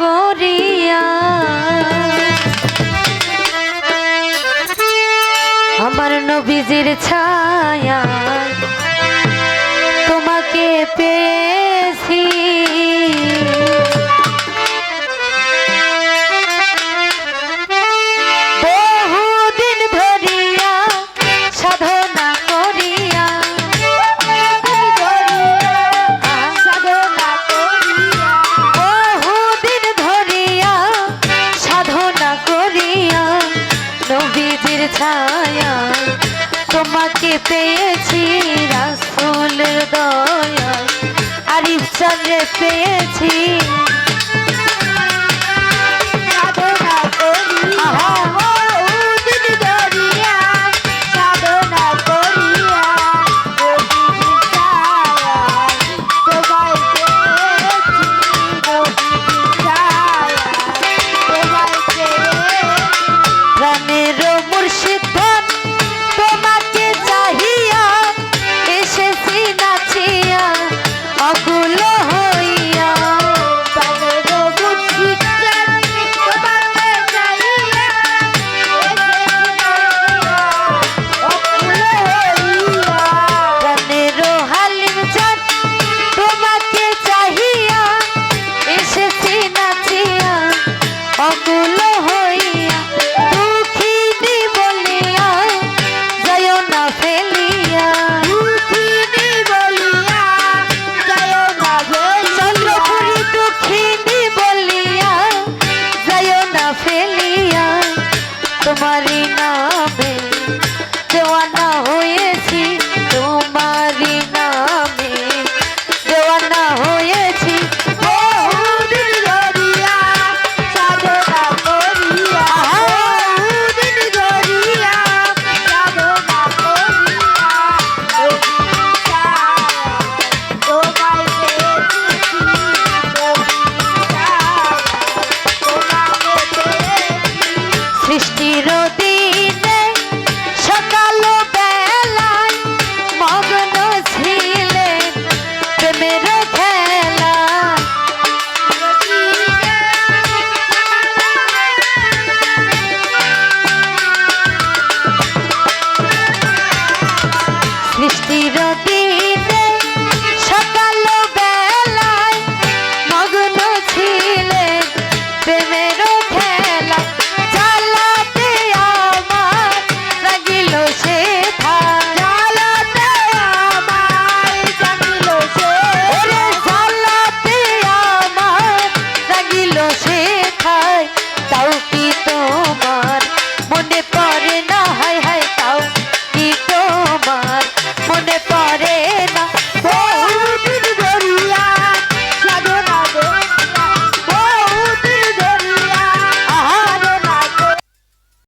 করিয়া। আমার নবীজির ছায়া তোমাকে পেয়েছি নবীজির ছায়া তোমাকে পেয়েছি রাসুলের দয়া। আরিফ চন্দ্রে পেয়েছি enfermedad.